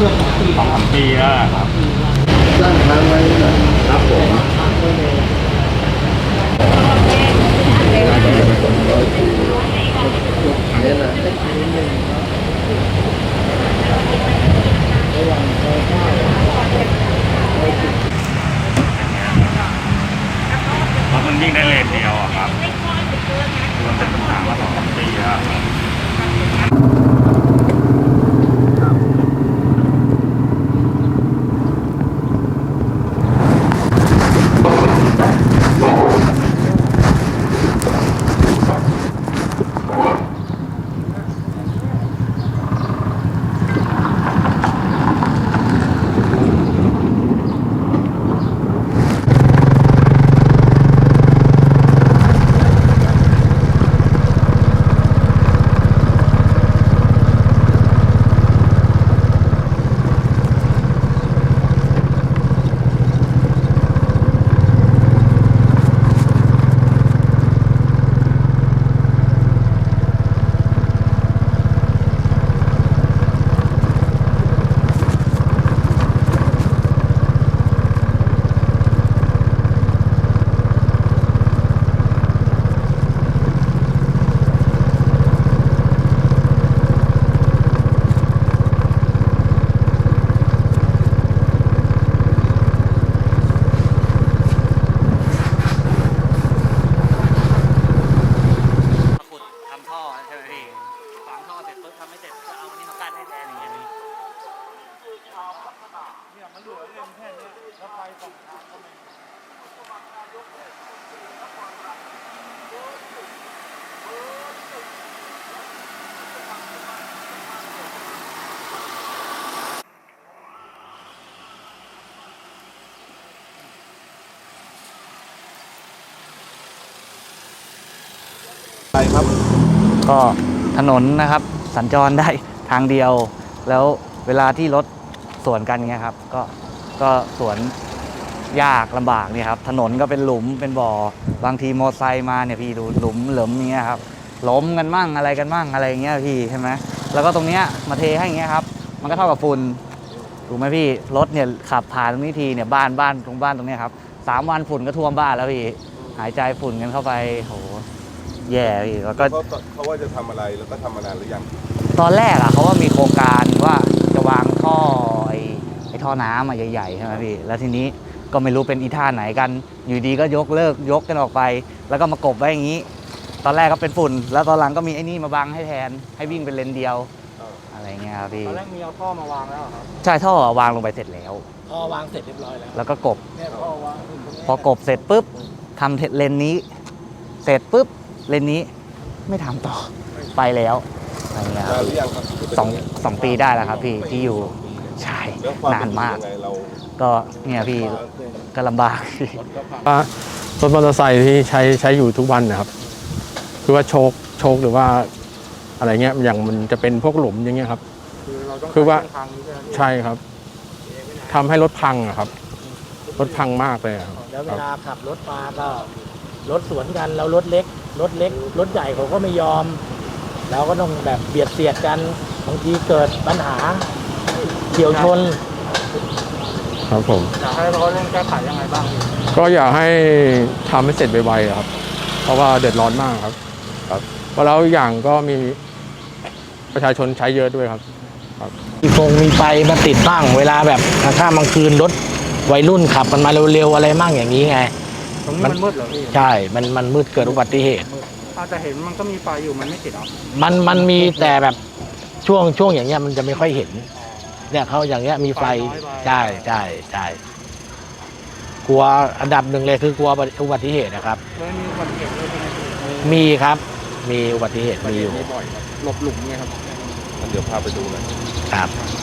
ครับสร้างทางไว้นะครับผมเนี่ยนะรถมันวิ่งได้เลนเดียวอะครับคือมันเป็นปัญหามาสองสามปีแล้ว เสร็จปุ๊บทำไม่เสร็จก็เอาอันนี้มากั้นให้แทนอย่างเงี้ยพี่ไปครับ ก็ถนนนะครับ สัญจรได้ทางเดียว แล้วเวลาที่รถสวนกันเงี้ยครับ ก็ก็สวนยากลำบากเนี่ยครับ ถนนก็เป็นหลุมเป็นบ่อ บางทีมอไซค์มาเนี่ยพี่ดูหลุมเหลิมเงี้ยครับล้มกันมั่งอะไรกันมั่งอะไรเงี้ยพี่ใช่ไหมแล้วก็ตรงเนี้ยมาเทให้อย่างเงี้ยครับ มันก็เท่ากับฝุ่นถูกไหมพี่รถเนี่ยขับผ่านตรงนี้ทีเนี่ยบ้านบ้านตรงบ้านตรงเนี้ยครับสามวันฝุ่นก็ท่วมบ้านแล้วพี่หายใจฝุ่นกันเข้าไปโห แย่พี่แล้วก็เขาเขาว่าจะทำอะไรแล้วก็ทำมานานหรือยังตอนแรกอะเขาว่ามีโครงการว่าจะวางท่อไอ้ไอ้ท่อน้ำอะใหญ่ๆใช่ไหมพี่แล้วทีนี้ก็ไม่รู้เป็นอีท่าไหนกัน อยู่ดีก็ยกเลิกยกกันออกไป แล้วก็มากบไว้อย่างนี้ ตอนแรกก็เป็นฝุ่น แล้วตอนหลังก็มีไอ้นี่มาบังให้แทน ให้วิ่งเป็นเลนเดียวอะไรเงี้ยครับพี่ตอนแรกมีเอาท่อมาวางแล้วเหรอครับใช่ท่อวางลงไปเสร็จแล้วท่อวางเสร็จเรียบร้อยแล้วแล้วก็กบ เนี่ยท่อวางถึงตรงนี้พอกบเสร็จปุ๊บทำเลนนี้ เสร็จปุ๊บ เลนนี้ไม่ทำต่อไปแล้วอะไรเงี้ยคนารับนหรือยังครับสองสองปีได้แล้วครับพี่ที่อยู่ใช่แล้วความนานมากเป็นอยู่ยังไงเราก็เนี่ยพี่ก็ลำบากว่ารถมอเตอร์ไซค์ที่ใช้ใช้อยู่ทุกวันนะครับ คือว่าโชคโชคหรือว่าอะไรเงี้ยอย่างมันจะเป็นพวกหลุมอย่างเงี้ยครับ คือเราต้องคือว่าทางนี้ใช่ไหมพี่ใช่ครับทำให้รถพังอะครับ รถพังมากเลยอะครับแล้วเวครับลาขับรถมาก็ รถสวนกันแล้วรถเล็ก รถเล็ก รถใหญ่เขาก็ไม่ยอมแล้วก็ต้องแบบเบียดเสียดกันบางทีเกิดปัญหาเฉียวชน ครับผม อยากให้เขาเร่งแก้ไขยังไงบ้างก็อยากให้ทำให้เสร็จไวๆอะครับ เพราะว่าเดือดร้อนมากครับ ครับเพราะแล้วอีกอย่างก็มีประชาชนใช้เยอะด้วยครับ มีฟงมีไฟมาติดบ้างเวลาแบบถ้ากลางคืนรถวัยรุ่นขับกันมาเร็วๆอะไรมั่งอย่างนี้ไงต รงนี้มันมืดเหรอพี่ใช่ มันมันมืดเกิดอุบัติเหตุ อาจจะเห็นมันก็มีไฟอยู่มันไม่ติดหรอมันมันมีแต่แบบช่วงช่วงอย่างเงี้ยมันจะไม่ค่อยเห็น เนี่ยเขาอย่างเงี้ยมีไฟไฟน้อยไปใช่ใช่ใช่กลัวอันดับหนึ่งเลยคือกลัวอุบัติเหตุนะครับ เลยมีอุบัติเหตุเลยใช่ไหมพี่มีครับ มีอุบัติเหตุมีอยู่บ่อยครับหลบหลุมเนี่ยครับงั้นเดี๋ยวพาไปดูหน่อยครับ